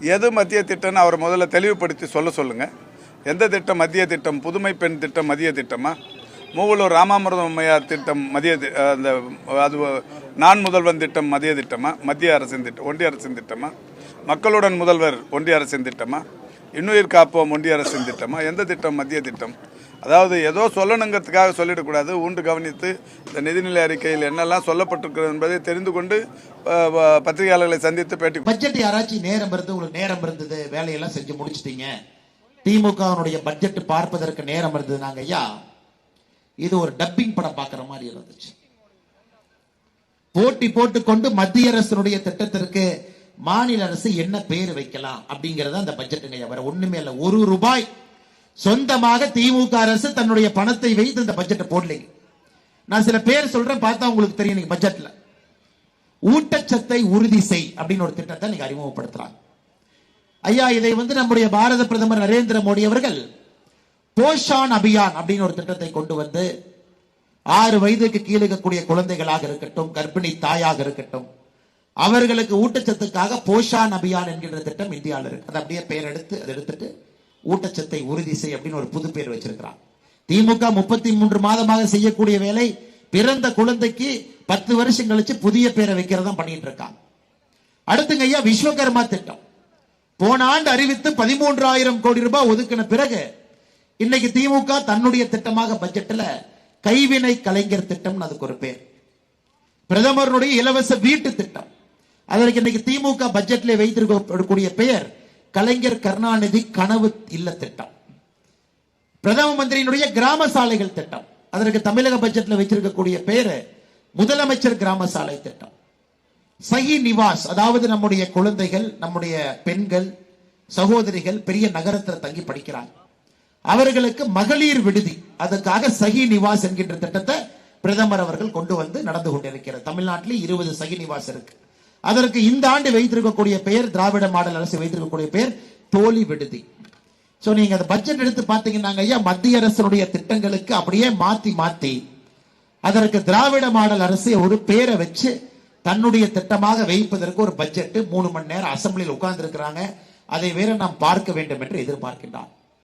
எது மத்திய திட்டம்னு அவர் முதல்ல தெளிவுபடுத்தி சொல்ல சொல்லுங்கள் எந்த திட்டம் மத்திய திட்டம்? புதுமை பெண் திட்டம் மத்திய திட்டமா? மூவலூர் ராமாமிரதம் அம்மையார் திட்டம் மதிய தி- அந்த அது நான் முதல்வன் திட்டம் மதிய திட்டமா? மத்திய அரசின் திட்டம் ஒன்றிய அரசின் திட்டமா? மக்களுடன் முதல்வர் ஒன்றிய அரசின் திட்டமா? இன்னுயிர் காப்போம் ஒன்றிய அரசின் திட்டமா? எந்த திட்டம் மத்திய திட்டம்? அதாவது ஏதோ சொல்லணுங்கிறதுக்காக சொல்லிடக்கூடாது. உண்டு கவனித்து இந்த நிதிநிலை அறிக்கையில் என்னெல்லாம் சொல்லப்பட்டிருக்கிறது என்பதை தெரிந்து கொண்டு பத்திரிகையாளர்களை சந்தித்து பேட்டி பட்ஜெட் யாராச்சும் நேரம் இருந்து உங்களுக்கு நேரம் இருந்தது வேலையெல்லாம் செஞ்சு முடிச்சிட்டீங்க. திமுகவினுடைய பட்ஜெட் பார்ப்பதற்கு நேரம் இருந்தது நாங்க ஐயா இது ஒரு டப்பிங் படம் பார்க்குற மாதிரி இருந்துச்சு. போட்டி போட்டுக்கொண்டு மத்திய அரசினுடைய திட்டத்திற்கு மாநில அரசு என்ன பேர் வைக்கலாம் அப்படிங்கறத அந்த பட்ஜெட்டுங்க வேற ஒண்ணுமே இல்லை. ஒரு ரூபாய் சொந்தமாக திமுக அரசு தன்னுடைய பணத்தை வைத்து இந்த பட்ஜெட்டை போடலைங்க நான் சில பேர் சொல்றேன் பார்த்தா உங்களுக்கு தெரியும் நீங்க பட்ஜெட்ல ஊட்டச்சத்தை உறுதி செய் அப்படின்னு ஒரு திட்டத்தை நீங்க அறிமுகப்படுத்துறாங்க ஐயா இதை வந்து நம்முடைய பாரத பிரதமர் நரேந்திர மோடி அவர்கள் போஷான் அபியான் அப்படின்னு ஒரு திட்டத்தை கொண்டு வந்து ஆறு வயதுக்கு கீழே இருக்கக்கூடிய குழந்தைகளாக இருக்கட்டும் கர்ப்பிணி தாயாக இருக்கட்டும் அவர்களுக்கு ஊட்டச்சத்துக்காக போஷான் அபியான் என்கின்ற திட்டம் இந்தியாவில் இருக்கு. அதை அப்படியே பெயர் எடுத்து அதை எடுத்துட்டு ஊட்டச்சத்தை உறுதி செய் அப்படின்னு ஒரு புது பேர் வச்சிருக்கிறான் திமுக முப்பத்தி மூன்று மாதமாக செய்யக்கூடிய வேலை பிறந்த குழந்தைக்கு பத்து வருஷம் கழிச்சு புதிய பேரை வைக்கிறதா பண்ணிட்டு இருக்காங்க. அடுத்துங்க ஐயா விஸ்வகர்மா திட்டம். போன ஆண்டு அறிவித்து பதிமூன்றாயிரம் கோடி ரூபாய் ஒதுக்கின பிறகு இன்னைக்கு திமுக தன்னுடைய திட்டமாக பட்ஜெட்ல கைவினை கலைஞர் திட்டம் அதுக்கு ஒரு பேர். பிரதமருடைய இலவச வீட்டு திட்டம். அதற்கு இன்னைக்கு திமுக பட்ஜெட்ல வைத்திருக்கக்கூடிய பெயர் கலைஞர் கருணாநிதி கனவு இல்ல திட்டம். பிரதம மந்திரியினுடைய கிராம சாலைகள் திட்டம். அதற்கு தமிழக பட்ஜெட்ல வச்சிருக்கக்கூடிய பெயர் முதலமைச்சர் கிராம சாலை திட்டம். சகி நிவாஸ் அதாவது நம்முடைய குழந்தைகள் நம்முடைய பெண்கள் சகோதரிகள் பெரிய நகரத்தில் தங்கி படிக்கிறாங்க. அவர்களுக்கு மகளிர் விடுதி அதற்காக சகி நிவாஸ் என்கின்ற திட்டத்தை பிரதமர் அவர்கள் கொண்டு வந்து நடந்து கொண்டிருக்கிறார். தமிழ்நாட்டில் இருபது சகி நிவாஸ் இருக்கு. அதற்கு இந்த ஆண்டு வைத்திருக்கக்கூடிய பெயர் திராவிட மாடல் அரசு வைத்திருக்கக்கூடிய பெயர் தோழி விடுதி. சோ நீங்க அந்த பட்ஜெட் எடுத்து பாத்தீங்கன்னாங்க ஐயா மத்திய அரசனுடைய திட்டங்களுக்கு அப்படியே மாத்தி மாத்தி அதற்கு திராவிட மாடல் அரசு ஒரு பேரை வச்சு தன்னுடைய திட்டமாக வைப்பதற்கு ஒரு பட்ஜெட் மூணு மணி நேரம் அசம்பிளியில் உட்கார்ந்து இருக்கிறாங்க அதை வேற நாம் பார்க்க வேண்டும் என்று எதிர்பார்க்கின்றான்